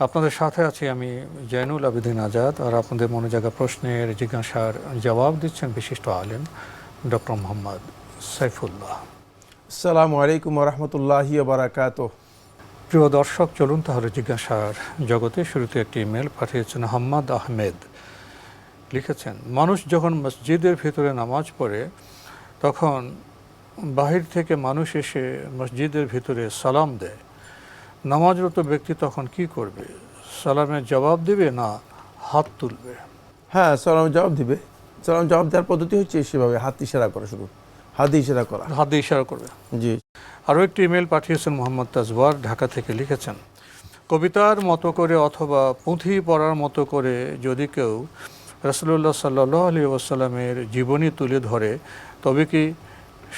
আপনাদের সাথে আছি আমি জৈনুল আবেদিন আজাদ আর আপনাদের মনে জায়গা প্রশ্নের জিজ্ঞাসার জবাব দিচ্ছেন বিশিষ্ট আলেম ডক্টর মোহাম্মদ সাইফুল্লাহ। আসসালামু আলাইকুম রহমতুল্লাহি বারাকাত প্রিয় দর্শক চলুন তাহলে জিজ্ঞাসার জগতে শুরুতে একটি ইমেল পাঠিয়েছেন হাম্মাদ আহমেদ। লিখেছেন মানুষ যখন মসজিদের ভিতরে নামাজ পড়ে তখন বাহির থেকে মানুষ এসে মসজিদের ভিতরে সালাম দেয়। নামাজরত ব্যক্তি তখন কি করবে? সালামের জবাব দেবে না হাত তুলবে? হ্যাঁ সালাম জবাব দিবে। সালাম জবাব দেওয়ার পদ্ধতি হচ্ছে সেভাবে হাত ইশারা করা শুধু। হাত ইশারা করা। হাত ইশারা করবে। জি। আরও একটি ইমেল পাঠিয়েছেন মোহাম্মদ তাজওয়ার ঢাকা থেকে লিখেছেন কবিতার মতো করে অথবা পুঁথি পড়ার মতো করে যদি কেউ রসুল্লাহ সাল্লাহ আলী ওসাল্লামের জীবনী তুলে ধরে তবে কি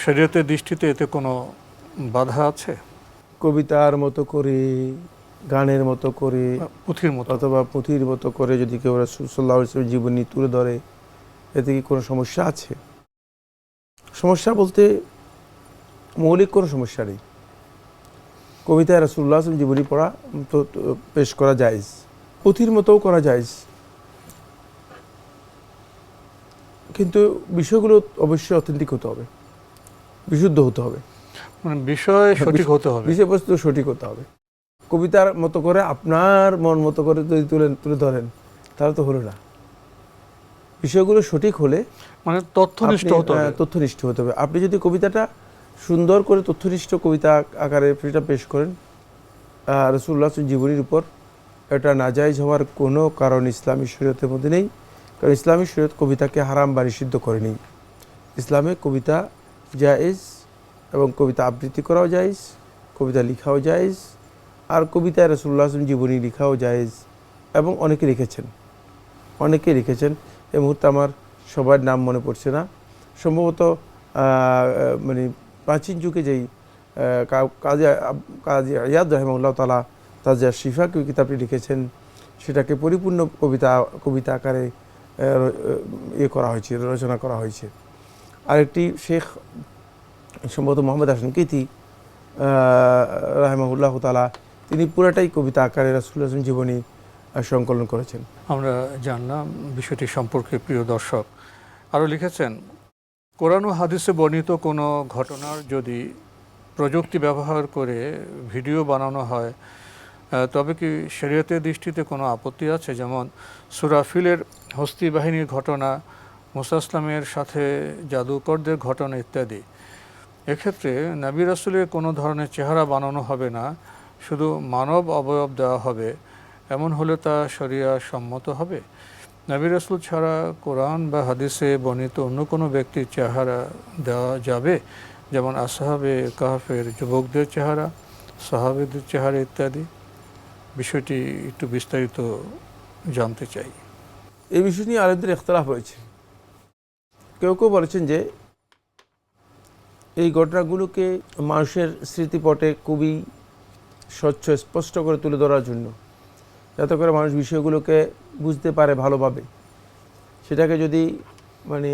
শরীয়তের দৃষ্টিতে এতে কোনো বাধা আছে? কবিতার মতো করে গানের মতো করে পুঁথির মতো। অথবা পুঁথির মতো করে যদি কেউ রসুল্লাহ ইসলামের জীবনী তুলে ধরে এতে কি কোনো সমস্যা আছে? সমস্যা বলতে মৌলিক কোনো সমস্যা নেই। কবিতায় রসুল্লাহ আসলাম জীবনী পড়া তো পেশ করা যায় পুঁথির মতোও করা যায় কিন্তু বিষয়গুলো অবশ্যই অথেন্টিক হতে হবে বিশুদ্ধ হতে হবে। মানে বিষয় সঠিক হতে হবে। বিষয়বস্তু সঠিক হতে হবে। কবিতার মতো করে আপনার মন মতো করে যদি তুলে তুলে ধরেন তাহলে তো হলো না। বিষয়গুলো সঠিক হলে মানে তথ্যনিষ্ঠ হতে হবে। তথ্যনিষ্ঠ হতে হবে। আপনি যদি কবিতাটা সুন্দর করে তথ্যনিষ্ঠ কবিতা আকারে সেটা পেশ করেন রসুল্লাহ জীবনীর উপর এটা নাজাইজ হওয়ার কোনো কারণ ইসলামী শরীয়তের মধ্যে নেই। কারণ ইসলামী শরীয়ত কবিতাকে হারাম বা নিষিদ্ধ করেনি। ইসলামে কবিতা জায়েজ এবং কবিতা আবৃত্তি করাও জায়েজ, কবিতা লিখাও জায়েজ, আর কবিতায় রসুল্লাহ আসলাম জীবনী লিখাও জায়েজ এবং অনেকে লিখেছেন। অনেকে লিখেছেন। এই মুহূর্তে আমার সবার নাম মনে পড়ছে না। সম্ভবত মানে প্রাচীন যুগে যেই কাজী কাজী ইয়াদ রহমুল্লাহ তালা যা শিফা কি কিতাবটি লিখেছেন। সেটাকে পরিপূর্ণ কবিতা কবিতা আকারে ইয়ে করা হয়েছে, রচনা করা হয়েছে। আরেকটি শেখ সম্ভবত মোহাম্মদ হাসান কীতি রাহমাহুল্লাহ তালা তিনি পুরাটাই কবিতা আকারে রাসুল্লাহ আসলাম জীবনী সংকলন করেছেন। আমরা জানলাম বিষয়টি সম্পর্কে প্রিয় দর্শক। আরও লিখেছেন, কোরআন ও হাদিসে বর্ণিত কোনো ঘটনার যদি প্রযুক্তি ব্যবহার করে ভিডিও বানানো হয় তবে কি শরীয়তের দৃষ্টিতে কোনো আপত্তি আছে? যেমন সুরাফিলের হস্তি বাহিনীর ঘটনা, মুসা ইসলামের সাথে জাদুকরদের ঘটনা ইত্যাদি। এক্ষেত্রে নবী রাসুলের কোনো ধরনের চেহারা বানানো হবে না, শুধু মানব অবয়ব দেওয়া হবে, এমন হলে তা শরিয়া সম্মত হবে। নবী রাসুল ছাড়া কোরআন বা হাদিসে বর্ণিত অন্য কোনো ব্যক্তির চেহারা দেওয়া যাবে, যেমন আসাহাবে কাহাফের যুবকদের চেহারা, সাহাবেদের চেহারা ইত্যাদি। বিষয়টি একটু বিস্তারিত জানতে চাই। এই বিষয় নিয়ে আলেমদের ইখতলাফ রয়েছে। কেউ কেউ বলেছেন যে এই ঘটনাগুলোকে মানুষের স্মৃতিপটে খুবই স্বচ্ছ স্পষ্ট করে তুলে ধরার জন্য। যাতে করে মানুষ বিষয়গুলোকে বুঝতে পারে ভালোভাবে। সেটাকে যদি মানে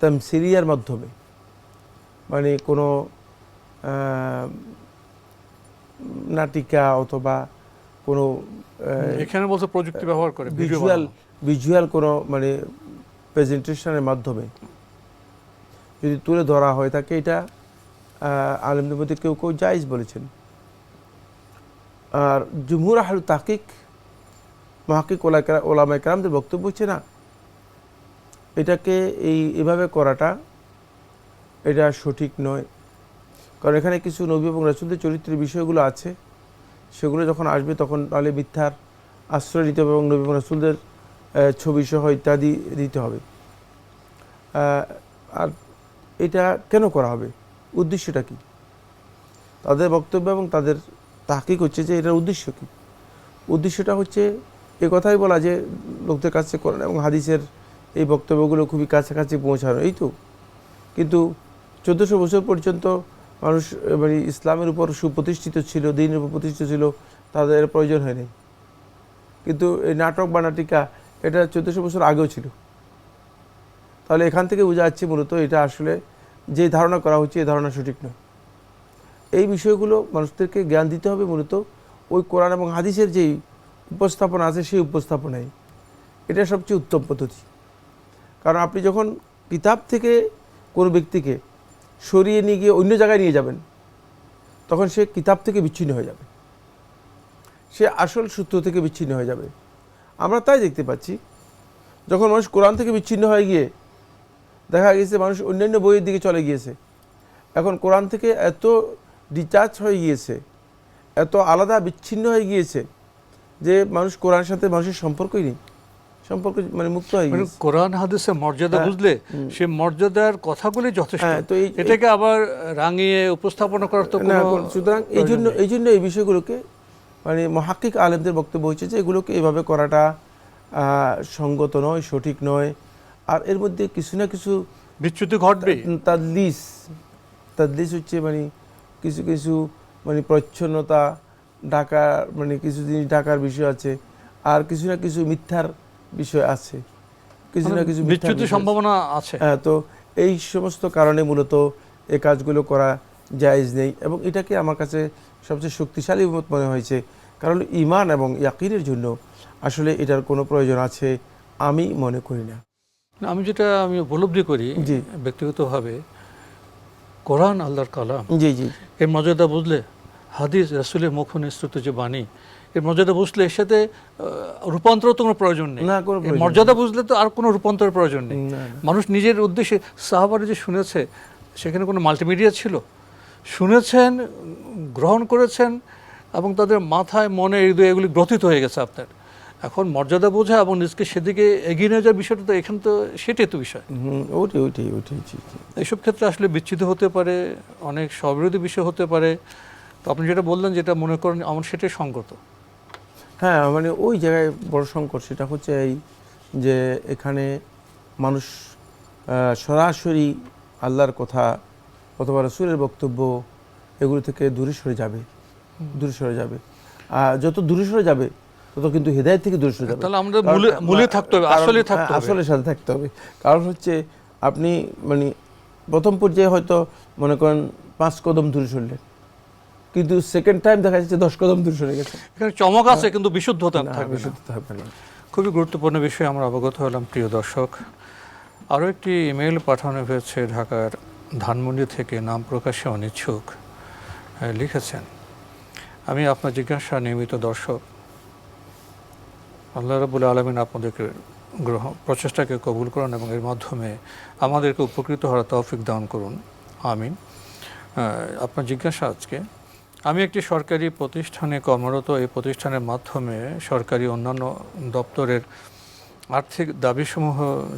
তামসিরিয়ার মাধ্যমে মানে কোনো নাটিকা অথবা কোনো এখানে বলছে প্রযুক্তি ব্যবহার করে ভিজুয়াল ভিজুয়াল কোনো মানে প্রেজেন্টেশনের মাধ্যমে যদি তুলে ধরা হয় তাকে এটা আলেমদের মধ্যে কেউ কেউ জায়েজ বলেছেন। আর জুমহুর আহলু তাকিক মহাকিক ওলামা একরামদের বক্তব্য হচ্ছে না, এটাকে এই, এভাবে করাটা, এটা সঠিক নয়। কারণ এখানে কিছু নবী এবং রাসুলদের চরিত্রের বিষয়গুলো আছে, সেগুলো যখন আসবে তখন তাহলে মিথ্যার আশ্রয় নিতে হবে এবং নবী এবং রাসুলদের ছবি সহ ইত্যাদি দিতে হবে। আর এটা কেন করা হবে? উদ্দেশ্যটা কি? তাদের বক্তব্য এবং তাদের তাহকিক হচ্ছে যে এটার উদ্দেশ্য কি? উদ্দেশ্যটা হচ্ছে এ কথাই বলা যে লোকদের কাছে কোরআন এবং হাদিসের এই বক্তব্যগুলো খুবই কাছাকাছি পৌঁছানো, এই তো। কিন্তু চোদ্দোশো বছর পর্যন্ত মানুষ মানে ইসলামের উপর সুপ্রতিষ্ঠিত ছিল, দিনের উপর প্রতিষ্ঠিত ছিল, তাদের প্রয়োজন হয়নি। কিন্তু এই নাটক বা নাটিকা এটা চোদ্দোশো বছর আগেও ছিল। তাহলে এখান থেকে বোঝা যাচ্ছে মূলত এটা আসলে যে ধারণা করা হচ্ছে এই ধারণা সঠিক নয়। এই বিষয়গুলো মানুষদেরকে জ্ঞান দিতে হবে মূলত ওই কোরআন এবং হাদিসের যেই উপস্থাপনা আছে সেই উপস্থাপনায়। এটা সবচেয়ে উত্তম পদ্ধতি। কারণ আপনি যখন কিতাব থেকে কোনো ব্যক্তিকে সরিয়ে নিয়ে গিয়ে অন্য জায়গায় নিয়ে যাবেন, তখন সে কিতাব থেকে বিচ্ছিন্ন হয়ে যাবে। সে আসল সূত্র থেকে বিচ্ছিন্ন হয়ে যাবে। আমরা তাই দেখতে পাচ্ছি, যখন মানুষ কোরআন থেকে বিচ্ছিন্ন হয়ে গিয়ে দেখা গেছে মানুষ অন্যান্য বইয়ের দিকে চলে গিয়েছে। এখন কোরআন থেকে এত ডিটাচ হয়ে গিয়েছে এত আলাদা বিচ্ছিন্ন হয়ে গিয়েছে যে মানুষ কোরআনের সাথে মানুষের সম্পর্কই নেই। সম্পর্ক মানে মুক্ত হয়ে মানে গিয়েছে। কোরআন হাদিসের মর্যাদা হ্যাঁ, বুঝলে সে মর্যাদার কথাগুলি যথেষ্ট। হ্যাঁ, তো এটাকে আবার রাঙিয়ে উপস্থাপনা করার তো সুতরাং এই জন্য এই জন্য এই বিষয়গুলোকে মানে মহাক্কিক আলেমদের বক্তব্য হচ্ছে যে এগুলোকে এভাবে করাটা সঙ্গত নয় সঠিক নয়। আর এর মধ্যে কিছু না কিছু বিচ্যুতি ঘটবে। তাদলিস তাদলিস হচ্ছে মানে কিছু কিছু মানে প্রচ্ছন্নতা ঢাকা মানে কিছু জিনিস ঢাকার বিষয় আছে আর কিছু না কিছু মিথ্যার বিষয় আছে। কিছু না কিছু মিথ্যার বিচ্যুতি সম্ভাবনা আছে। হ্যাঁ তো এই সমস্ত কারণে মূলত এই কাজগুলো করা জায়েজ নেই এবং এটাকে আমার কাছে সবচেয়ে শক্তিশালী মত মনে হয়েছে। কারণ ইমান এবং ইয়াকিনের জন্য আসলে এটার কোনো প্রয়োজন আছে আমি মনে করি না, আমি যেটা আমি উপলব্ধি করি। ব্যক্তিগতভাবে কোরআন আল্লাহর কালাম। জি জি। এর মর্যাদা বুঝলে হাদিস রাসুলের মুখ নিঃসৃত যে বাণী এর মর্যাদা বুঝলে এর সাথে রূপান্তর তো কোনো প্রয়োজন নেই। মর্যাদা বুঝলে তো আর কোনো রূপান্তরের প্রয়োজন নেই। মানুষ নিজের উদ্দেশ্যে সাহাবারে যে শুনেছে সেখানে কোনো মাল্টিমিডিয়া ছিল? শুনেছেন গ্রহণ করেছেন এবং তাদের মাথায় মনে হৃদয়ে এগুলি গ্রথিত হয়ে গেছে আপনার। এখন মর্যাদা বোঝা এবং নিজকে সেদিকে এগিয়ে নিয়ে যাওয়ার বিষয়টা তো এখানে তো সেটাই তো বিষয়। ওইটাই জি জি। এইসব ক্ষেত্রে আসলে বিচ্ছিত হতে পারে অনেক স্ববিরোধী বিষয় হতে পারে। তো আপনি যেটা বললেন যেটা মনে করেন আমার সেটাই সঙ্গত হ্যাঁ মানে ওই জায়গায় বড় সংকট সেটা হচ্ছে এই যে এখানে মানুষ সরাসরি আল্লাহর কথা অথবা রসুলের বক্তব্য এগুলো থেকে দূরে সরে যাবে দূরে সরে যাবে। আর যত দূরে সরে যাবে তত কিন্তু হৃদয় থেকে দূরে সরে যাবে। তাহলে আমাদের মূলে মূলে থাকতে হবে আসলে থাকতে হ্যাঁ, হবে। আসলের সাথে থাকতে হবে। কারণ হচ্ছে আপনি মানে প্রথম পর্যায়ে হয়তো মনে করেন পাঁচ কদম দূরে সরলেন। কিন্তু সেকেন্ড টাইম দেখা যাচ্ছে দশ কদম দূরে সরে গেছে এখানে চমক আছে কিন্তু বিশুদ্ধতা থাকবে না। বিশুদ্ধ থাকবে না। খুবই গুরুত্বপূর্ণ বিষয়ে আমরা অবগত হলাম প্রিয় দর্শক। আরও একটি ইমেল পাঠানো হয়েছে ঢাকার ধানমন্ডি থেকে নাম প্রকাশে অনিচ্ছুক। লিখেছেন আমি আপনার জিজ্ঞাসা নিয়মিত দর্শক আল্লাহ রাবুল আলমিন আপনাদেরকে গ্রহণ প্রচেষ্টাকে কবুল করুন এবং এর মাধ্যমে আমাদেরকে উপকৃত হওয়ার তৌফিক দান করুন। আমিন। আপনার জিজ্ঞাসা আজকে, আমি একটি সরকারি প্রতিষ্ঠানে কর্মরত, এই প্রতিষ্ঠানের মাধ্যমে সরকারি অন্যান্য দপ্তরের আর্থিক দাবিসমূহ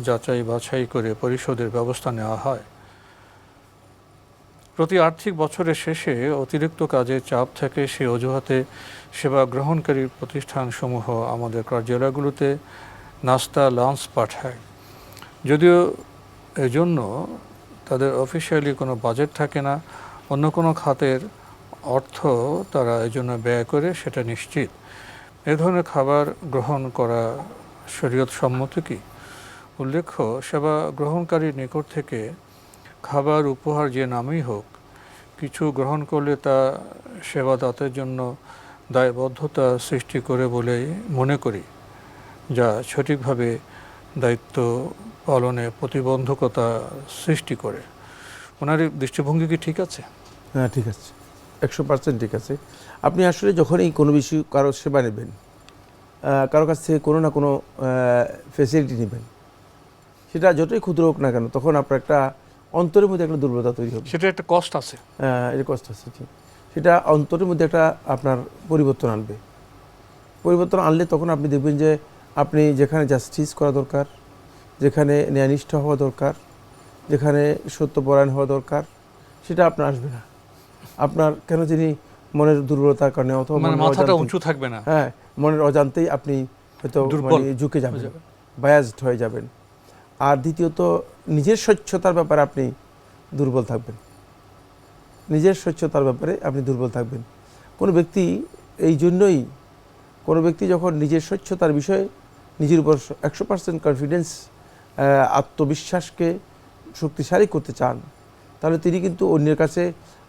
যাচাই বাছাই করে পরিশোধের ব্যবস্থা নেওয়া হয়। প্রতি আর্থিক বছরের শেষে অতিরিক্ত কাজের চাপ থেকে সে অজুহাতে সেবা গ্রহণকারী প্রতিষ্ঠানসমূহ আমাদের কার্যালয়গুলোতে নাস্তা, লাঞ্চ পাঠায়। যদিও এজন্য তাদের অফিসিয়ালি কোনো বাজেট থাকে না, অন্য কোনো খাতের অর্থ তারা এজন্য ব্যয় করে সেটা নিশ্চিত। এ ধরনের খাবার গ্রহণ করা শরীয়ত সম্মত কি? উল্লেখ্য, সেবা গ্রহণকারীর নিকট থেকে খাবার উপহার যে নামই হোক, কিছু গ্রহণ করলে তা সেবাদাতের জন্য দায়বদ্ধতা সৃষ্টি করে বলে মনে করি, যা সঠিকভাবে দায়িত্ব পালনে প্রতিবন্ধকতা সৃষ্টি করে। ওনার দৃষ্টিভঙ্গি কি ঠিক আছে? হ্যাঁ ঠিক আছে। একশো পার্সেন্ট ঠিক আছে। আপনি আসলে যখনই কোনো বিষয় কারও সেবা নেবেন কারও কাছ থেকে কোনো না কোনো ফেসিলিটি নেবেন, সেটা যতই ক্ষুদ্র হোক না কেন, তখন আপনার একটা অন্তরের মধ্যে একটা দুর্বলতা তৈরি হবে। সেটা একটা কষ্ট আছে। হ্যাঁ, এর কষ্ট আছে ঠিক। সেটা অন্তরের মধ্যে একটা আপনার পরিবর্তন আনবে। পরিবর্তন আনলে তখন আপনি দেখবেন যে আপনি যেখানে জাস্টিস করা দরকার যেখানে ন্যায়নিষ্ঠ হওয়া দরকার যেখানে সত্যপরায়ণ হওয়া দরকার সেটা আপনার আসবে না। আপনার কেন যিনি মনের দুর্বলতার কারণে অথবা মানে মাথাটা উঁচু থাকবে না। হ্যাঁ মনের অজান্তেই আপনি হয়তো মানে ঝুঁকে যাবেন যাবে। বায়াসড হয়ে যাবেন। আর দ্বিতীয়ত নিজের স্বচ্ছতার ব্যাপারে আপনি দুর্বল থাকবেন। নিজের স্বচ্ছতার ব্যাপারে আপনি দুর্বল থাকবেন। কোনো ব্যক্তি এই জন্যই, কোনো ব্যক্তি যখন নিজের স্বচ্ছতার বিষয়ে নিজের উপর একশো পার্সেন্ট কনফিডেন্স আত্মবিশ্বাসকে শক্তিশালী করতে চান, তাহলে তিনি কিন্তু অন্যের কাছে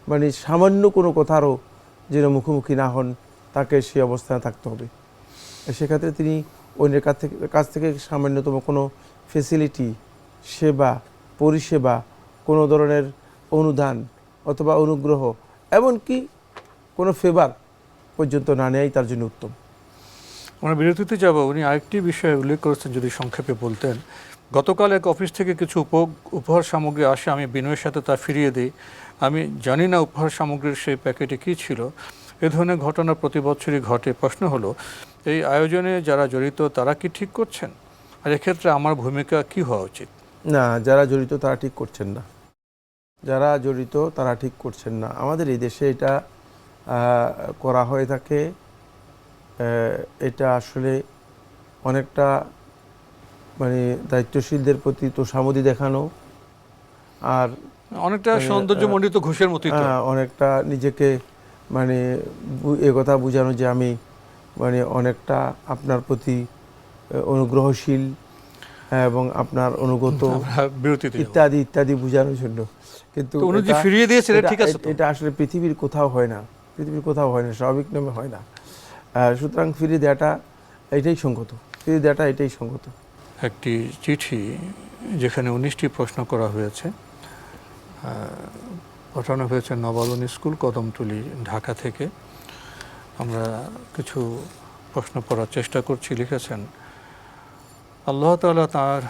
মানে সামান্য কোনো কথারও যেন মুখোমুখি না হন, তাকে সেই অবস্থানে থাকতে হবে। সেক্ষেত্রে তিনি অন্যের কাছ থেকে কাছ থেকে সামান্যতম কোনো ফেসিলিটি সেবা, পরিষেবা, কোনো ধরনের অনুদান অথবা অনুগ্রহ, এমনকি কোনো ফেভার পর্যন্ত না নেয়াই তার জন্য উত্তম। আমরা বিরতিতে যাব। উনি আরেকটি বিষয়ে উল্লেখ করেছেন যদি সংক্ষেপে বলতেন। গতকাল এক অফিস থেকে কিছু উপ উপহার সামগ্রী আসে, আমি বিনয়ের সাথে তা ফিরিয়ে দিই। আমি জানি না উপহার সামগ্রীর সেই প্যাকেটে কী ছিল। এ ধরনের ঘটনা প্রতি বছরই ঘটে। প্রশ্ন হলো, এই আয়োজনে যারা জড়িত, তারা কি ঠিক করছেন? আর এক্ষেত্রে আমার ভূমিকা কি হওয়া উচিত? না যারা জড়িত তারা ঠিক করছেন না। যারা জড়িত তারা ঠিক করছেন না। আমাদের এই দেশে এটা করা হয়ে থাকে এটা আসলে অনেকটা মানে দায়িত্বশীলদের প্রতি তোষামদি দেখানো। আর অনেকটা মানে, সৌন্দর্যমণ্ডিত ঘুষের মতো তো অনেকটা নিজেকে মানে এ কথা বোঝানো যে আমি মানে অনেকটা আপনার প্রতি অনুগ্রহশীল। হ্যাঁ, এবং আপনার অনুগত ইত্যাদি ইত্যাদি বোঝানোর জন্য। কিন্তু ফিরিয়ে ঠিক আছে এটা আসলে পৃথিবীর কোথাও হয় না। পৃথিবীর কোথাও হয় না স্বাভাবিক নিয়মে হয় না। সুতরাং ফিরিয়ে দেওয়াটা এটাই সঙ্গত। ফিরিয়ে দেওয়াটা এটাই সঙ্গত। একটি চিঠি যেখানে উনিশটি প্রশ্ন করা হয়েছে। পাঠানো হয়েছে নবালন স্কুল কদমতলি ঢাকা থেকে। আমরা কিছু প্রশ্ন পড়ার চেষ্টা করছি লিখেছেন আল্লাহ তালা তার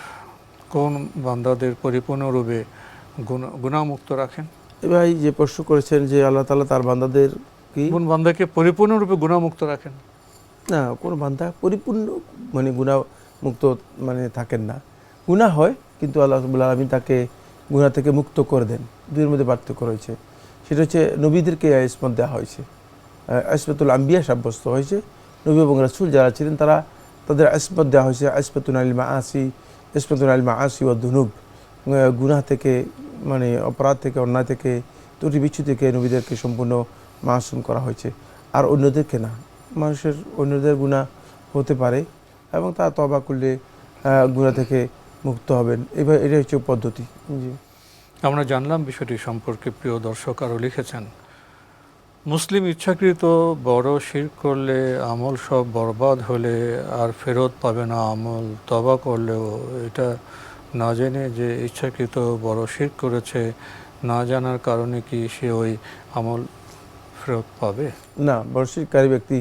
কোন বান্দাদের পরিপূর্ণরূপে গুণ- গুণামুক্ত রাখেন? এই যে প্রশ্ন করেছেন যে আল্লাহ তালা তার বান্দাদের কি? কোন বান্দাকে পরিপূর্ণরূপে গুণামুক্ত রাখেন? না কোনো বান্দা পরিপূর্ণ মানে গুণা মুক্ত মানে থাকেন না। গুণা হয় কিন্তু আল্লাহ রবুল্লা আলমী তাকে গুণা থেকে মুক্ত করে দেন। দুইয়ের মধ্যে পার্থক্য রয়েছে। সেটা হচ্ছে নবীদেরকে আয়সমত দেওয়া হয়েছে। আসমতুল আম্বিয়া সাব্যস্ত হয়েছে। নবী এবং রাসুল যারা ছিলেন তারা তাদের আসমত দেওয়া হয়েছে আসমতুল আলমা আসি ইসমতুল আলমা আসি ও দুনুব গুনাহ থেকে মানে অপরাধ থেকে, অন্যায় থেকে, ত্রুটি বিচ্ছু থেকে নবীদেরকে সম্পূর্ণ মাসুম করা হয়েছে। আর অন্যদেরকে না, মানুষের, অন্যদের গুণা হতে পারে এবং তা তবা করলে গুণা থেকে মুক্ত হবেন। এবার এটা হচ্ছে পদ্ধতি। জি। আমরা জানলাম বিষয়টি সম্পর্কে প্রিয় দর্শক আরও লিখেছেন মুসলিম ইচ্ছাকৃত বড় শির করলে আমল সব বরবাদ হলে আর ফেরত পাবে না আমল তবা করলেও। এটা না জেনে যে ইচ্ছাকৃত বড় শির করেছে না জানার কারণে কি সে ওই আমল ফেরত পাবে? না বর্ষিককারী ব্যক্তি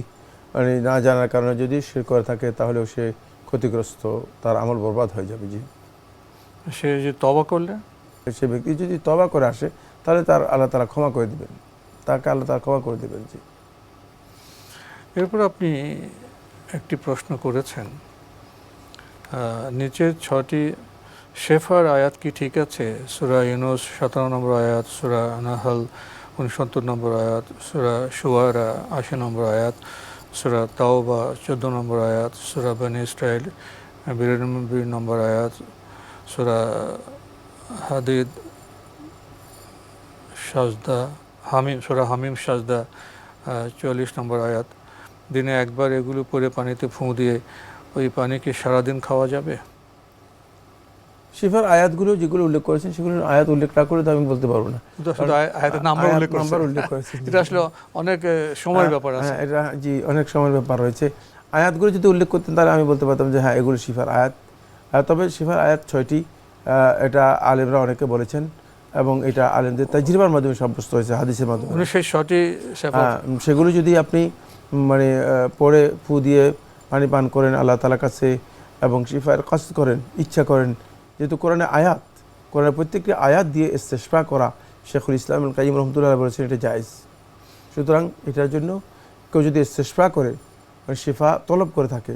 মানে না জানার কারণে যদি সে করে থাকে তাহলেও সে ক্ষতিগ্রস্ত তার আমল বরবাদ হয়ে যাবে জি। সে যে তবা করলে? সে ব্যক্তি যদি তবা করে আসে তাহলে তার আল্লাহ তালা ক্ষমা করে দিবেন। তাকে আল্লাহ তালা ক্ষমা করে দেবেন, জি। এরপর আপনি একটি প্রশ্ন করেছেন নিচের ছটি শেফার আয়াত কি ঠিক আছে? সুরা ইউনুস সতেরো নম্বর আয়াত, সুরা নাহাল উনসত্তর নম্বর আয়াত, সুরা সুয়ারা আশি নম্বর আয়াত, সুরা তাওবা চোদ্দ নম্বর আয়াত, সুরা বানি ইসরায়েল বিরানব্বই নম্বর আয়াত, সুরা হাদিদ সাজদা হামিম সুরা হামিম সাজদা চল্লিশ নম্বর আয়াত। দিনে একবার এগুলো পরে পানিতে ফুঁ দিয়ে ওই পানি কি সারাদিন খাওয়া যাবে? শিফার আয়াতগুলো যেগুলো উল্লেখ করেছেন সেগুলো আয়াত উল্লেখ না করে তো আমি বলতে পারব না। শুধু শুধু আয়- আয়াতের নাম্বার উল্লেখ নাম্বার উল্লেখ করেছেন। এটা আসলে অনেক সময়ের ব্যাপার আছে। হ্যাঁ এটা জি অনেক সময়ের ব্যাপার রয়েছে। আয়াতগুলো যদি উল্লেখ করতেন তাহলে আমি বলতে পারতাম যে হ্যাঁ এগুলো শিফার আয়াত। তবে শিফার আয়াত ছয়টি এটা আলেমরা অনেকে বলেছেন। এবং এটা আলেমদের তাজরিবার মাধ্যমে সাব্যস্ত হয়েছে হাদিসের মাধ্যমে। শটি হ্যাঁ, সেগুলো যদি আপনি মানে পরে ফু দিয়ে পানি পান করেন আল্লাহ তালার কাছে এবং শিফায়ের কাজ করেন ইচ্ছা করেন যেহেতু কোরআনে আয়াত কোরআনের প্রত্যেকটি আয়াত দিয়ে ইস্তেশফা করা শেখুল ইসলাম কাজিম রহমতুল্লাহ বলেছেন এটা জায়েজ। সুতরাং এটার জন্য কেউ যদি ইস্তেশফা করে মানে শিফা তলব করে থাকে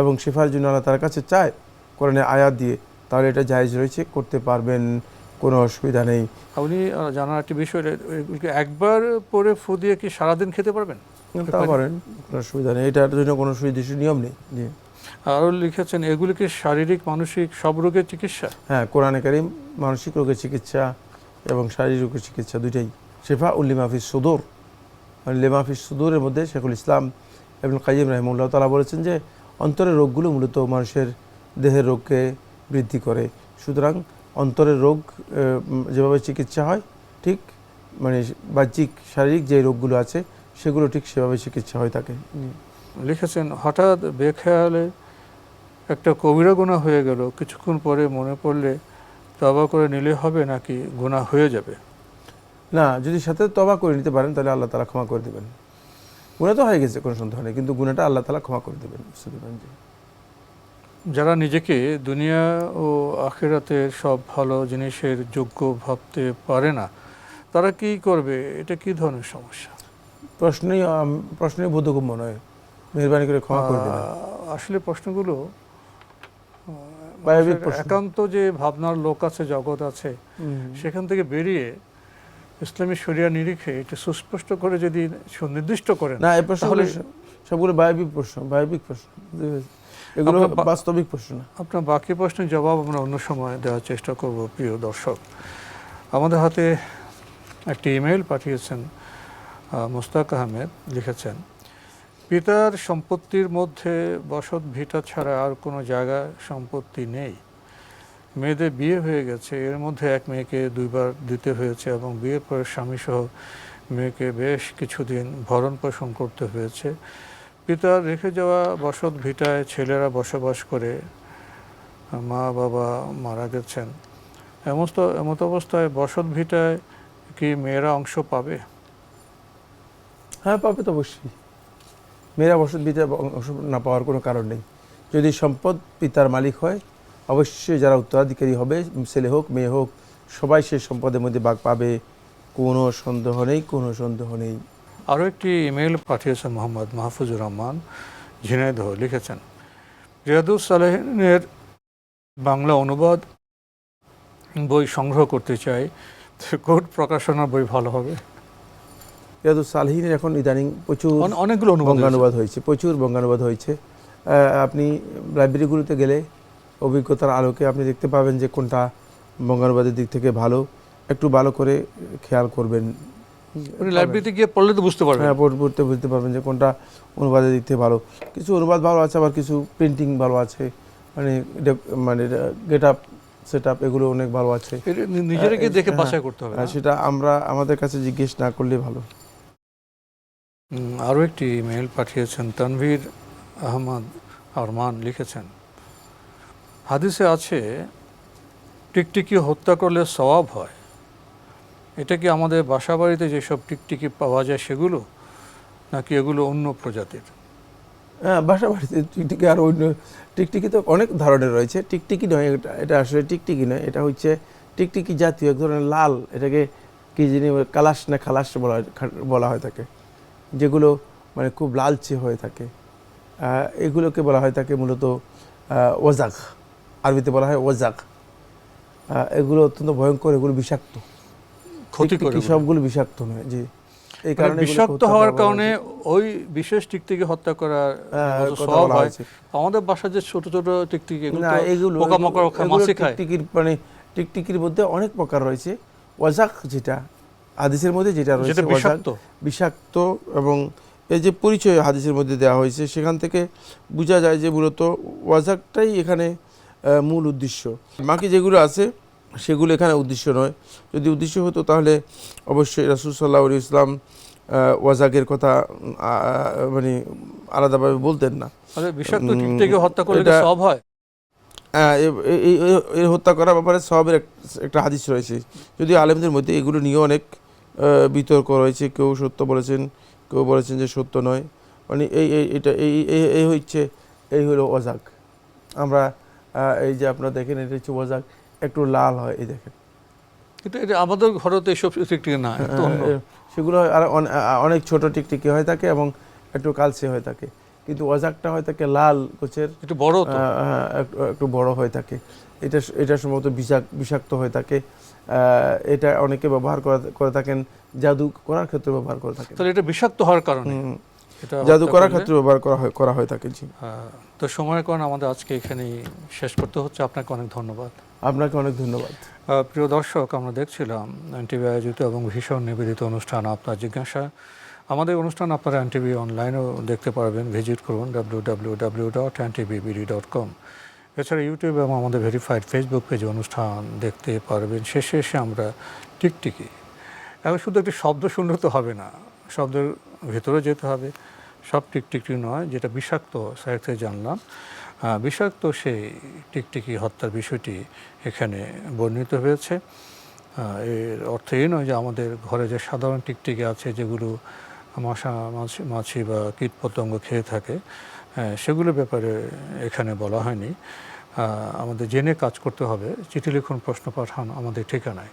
এবং শিফার জন্য আল্লাহ তার কাছে চায় কোরআনে আয়াত দিয়ে তাহলে এটা জায়েজ রয়েছে করতে পারবেন। কোনো অসুবিধা নেই। আপনি জানার একটি বিষয় এগুলিকে একবার পরে ফু দিয়ে কি সারাদিন খেতে পারবেন? তা পারেন কোনো অসুবিধা নেই। এটার জন্য কোনো সুনির্দিষ্ট নিয়ম নেই। জি। আরও লিখেছেন এগুলিকে শারীরিক মানসিক সব রোগের চিকিৎসা? হ্যাঁ কোরআনে কারিম মানসিক রোগের চিকিৎসা এবং শারীরিক রোগের চিকিৎসা দুইটাই। শেফা উল্লিমাফিস সুদূর। মানে লেমাফিস সুদূরের মধ্যে শেখুল ইসলাম এবং কাজিম রাহিমুল্লাহ তালা বলেছেন যে অন্তরের রোগগুলো মূলত মানুষের দেহের রোগকে বৃদ্ধি করে। সুতরাং অন্তরের রোগ যেভাবে চিকিৎসা হয় ঠিক মানে বাহ্যিক শারীরিক যে রোগগুলো আছে সেগুলো ঠিক সেভাবে চিকিৎসা হয় থাকে। লিখেছেন হঠাৎ বেখেয়ালে একটা কবিরা গুণা হয়ে গেল কিছুক্ষণ পরে মনে পড়লে তবা করে নিলে হবে নাকি গুণা হয়ে যাবে? না যদি সাথে তবা করে নিতে পারেন তাহলে আল্লাহ তালা ক্ষমা করে দেবেন। গুণা তো হয়ে গেছে কোনো সন্দেহ নেই কিন্তু গুণাটা আল্লাহ তালা ক্ষমা করে দেবেন বুঝতে দেবেন যে। যারা নিজেকে দুনিয়া ও আখেরাতের সব ভালো জিনিসের যোগ্য ভাবতে পারে না তারা কি করবে? এটা কি ধরনের সমস্যা? প্রশ্নই প্রশ্নই বোধগম্য নয়। মেহরবানি করে ক্ষমা করে আসলে প্রশ্নগুলো প্রশ্ন। একান্ত যে ভাবনার লোক আছে জগৎ আছে সেখান থেকে বেরিয়ে ইসলামী শরিয়া নিরিখে এটা সুস্পষ্ট করে যদি সুনির্দিষ্ট করেন না এই তাহলে- সবগুলো বায়বিক প্রশ্ন বায়বিক প্রশ্ন? এগুলো বাস্তবিক প্রশ্ন আপনার বাকি প্রশ্নের জবাব আমরা অন্য সময় দেওয়ার চেষ্টা করব প্রিয় দর্শক। আমাদের হাতে একটি ইমেল পাঠিয়েছেন মুস্তাক আহমেদ লিখেছেন পিতার সম্পত্তির মধ্যে বসত ভিটা ছাড়া আর কোনো জায়গা সম্পত্তি নেই। মেয়েদের বিয়ে হয়ে গেছে এর মধ্যে এক মেয়েকে দুইবার দিতে হয়েছে এবং বিয়ের পরে স্বামীসহ মেয়েকে বেশ কিছুদিন ভরণ পোষণ করতে হয়েছে। পিতার রেখে যাওয়া বসত ভিটায় ছেলেরা বসবাস করে, মা, বাবা মারা গেছেন। এমস্ত, এমত অবস্থায় বসত ভিটায় কি মেয়েরা অংশ পাবে? হ্যাঁ পাবে তো অবশ্যই। মেয়েরা বসত বিতে অংশ না পাওয়ার কোনো কারণ নেই। যদি সম্পদ পিতার মালিক হয়, অবশ্যই যারা উত্তরাধিকারী হবে, ছেলে হোক, মেয়ে হোক, সবাই সেই সম্পদের মধ্যে ভাগ পাবে। কোনো সন্দেহ নেই, কোনো সন্দেহ নেই। আরও একটি ইমেল পাঠিয়েছেন মোহাম্মদ মাহফুজুর রহমান ঝিনাইদহ লিখেছেন রিয়াদুস সালেহিনের বাংলা অনুবাদ বই সংগ্রহ করতে চাই কোট প্রকাশনার বই ভালো হবে রিয়াদু সালহিনের এখন ইদানিং প্রচুর অনে- অনেকগুলো। বঙ্গানুবাদ হয়েছে প্রচুর বঙ্গানুবাদ হয়েছে আপনি লাইব্রেরিগুলোতে গেলে অভিজ্ঞতার আলোকে আপনি দেখতে পাবেন যে কোনটা বঙ্গানুবাদের দিক থেকে ভালো একটু ভালো করে খেয়াল করবেন আপনি লাইব্রেরিতে গিয়ে পড়লে তো বুঝতে পারবেন। হ্যাঁ পড়তে বুঝতে পারবেন যে কোনটা অনুবাদের দিক থেকে ভালো। কিছু অনুবাদ ভালো আছে আবার কিছু প্রিন্টিং ভালো আছে। মানে মানে গেট আপ সেট আপ এগুলো অনেক ভালো আছে। এটা নিজেরা গিয়ে দেখে হ্যাঁ, বাছাই করতে হবে না? সেটা আমরা আমাদের কাছে জিজ্ঞেস না করলে ভালো। আরও একটি ইমেল পাঠিয়েছেন তানভীর আহমদ আরমান লিখেছেন হাদিসে আছে টিকটিকি হত্যা করলে সওয়াব হয়। এটা কি আমাদের বাসা বাড়িতে যেসব টিকটিকি পাওয়া যায় সেগুলো নাকি এগুলো অন্য প্রজাতির? হ্যাঁ বাসা বাড়িতে টিকটিকি আর অন্য টিকটিকি তো অনেক ধরনের রয়েছে। টিকটিকি নয় এটা এটা আসলে টিকটিকি নয় এটা হচ্ছে টিকটিকি জাতীয় এক ধরনের লাল এটাকে কি জানি বলে, কালাস না খালাস বলা বলা হয় থাকে যেগুলো মানে খুব লালচে হয়ে থাকে। এগুলোকে বলা হয় থাকে মূলত ওজাক আরবিতে বলা হয় ওজাক এগুলো অত্যন্ত ভয়ঙ্কর এগুলো বিষাক্ত। ক্ষতি করে সবগুলো বিষাক্ত নয় জি। এই মানে কারণে বিষাক্ত হওয়ার কারণে ওই বিশেষ টিকটিকি হত্যা করার হ্যাঁ, বলা হয়। আমাদের বাসায় যে ছোট ছোট টিকটিকি এগুলো পোকামাকড় খায়, মাছি খায়। টিকটিকির মানে টিকটিকির মধ্যে অনেক প্রকার রয়েছে। ওয়াজাক যেটা হাদিসের মধ্যে যেটা রয়েছে বিষাক্ত। বিষাক্ত এবং এই যে পরিচয় হাদিসের মধ্যে দেওয়া হয়েছে সেখান থেকে বোঝা যায় যে মূলত ওয়াজাকটাই এখানে মূল উদ্দেশ্য। বাকি যেগুলো আছে সেগুলো এখানে উদ্দেশ্য নয়। যদি উদ্দেশ্য হতো তাহলে অবশ্যই রাসুল সাল্লাহ ইসলাম ওয়াজাকের কথা মানে আলাদাভাবে বলতেন না। হত্যা করলে হয়? হত্যা করার ব্যাপারে সবের একটা হাদিস রয়েছে। যদি আলেমদের মধ্যে এগুলো নিয়ে অনেক বিতর্ক রয়েছে। কেউ সত্য বলেছেন কেউ বলেছেন যে সত্য নয়। মানে এই এটা এই এই- হচ্ছে এই হলো অজাক আমরা এই যে আপনারা দেখেন এটা হচ্ছে ওয়াজাক একটু লাল হয় এই দেখেন। কিন্তু এটা আমাদের ঘরে তো এইসব টিকটিকি না। আহ, সেগুলো আর অনেক ছোট টিকটিকি হয়ে থাকে এবং একটু কালচে হয়ে থাকে। কিন্তু ওয়াজাকটা হয়ে থাকে লাল গোছের। একটু বড় হ্যাঁ, একটু বড় হয়ে থাকে। এটা এটা সম্ভবত বিষাক বিষাক্ত হয়ে থাকে। এটা অনেকে ব্যবহার করে- থাকেন জাদু করার ক্ষেত্রে ব্যবহার করে থাকেন। তাহলে এটা বিষাক্ত হওয়ার কারণে? জাদু করার ক্ষেত্রে ব্যবহার করা হয় করা হয়ে থাকে জি। তো সময়ের কারণে আমাদের আজকে এখানেই শেষ করতে হচ্ছে। আপনাকে অনেক ধন্যবাদ। আপনাকে অনেক ধন্যবাদ। প্রিয় দর্শক আমরা দেখছিলাম এনটিভি আয়োজিত এবং ভীষণ নিবেদিত অনুষ্ঠান আপনার জিজ্ঞাসা। আমাদের অনুষ্ঠান আপনারা এনটিভি অনলাইনেও দেখতে পারবেন। ভিজিট করুন W W W dot NTVBD dot com এছাড়া ইউটিউব এবং আমাদের ভেরিফাইড ফেসবুক পেজে অনুষ্ঠান দেখতে পারবেন। শেষে এসে আমরা টিকটিকি। এখন শুধু একটি শব্দ শুনলে তো হবে না শব্দের ভেতরে যেতে হবে। সব টিকটিকি নয় যেটা বিষাক্ত সাইড থেকে জানলাম বিষাক্ত সেই টিকটিকি হত্যার বিষয়টি এখানে বর্ণিত হয়েছে। এর অর্থ এই নয় যে আমাদের ঘরে যে সাধারণ টিকটিকি আছে যেগুলো মশা মাছি মাছি বা কীট পতঙ্গ খেয়ে থাকে আহ, সেগুলোর ব্যাপারে এখানে বলা হয়নি। আমাদের জেনে কাজ করতে হবে। চিঠি লিখুন প্রশ্ন পাঠান আমাদের ঠিকানায়।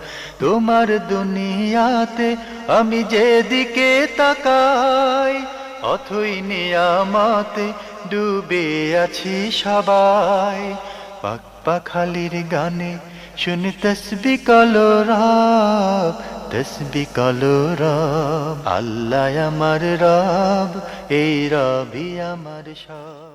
তোমার দুনিয়াতে আমি যেদিকে তাকাই, অথই নিয়ামতে ডুবে আছি সবাই। পাক পাখালির গানে শুনি তসবি কলো রব, তসবি কলো রব। আল্লাহ আমার রব, এই রবি আমার সব।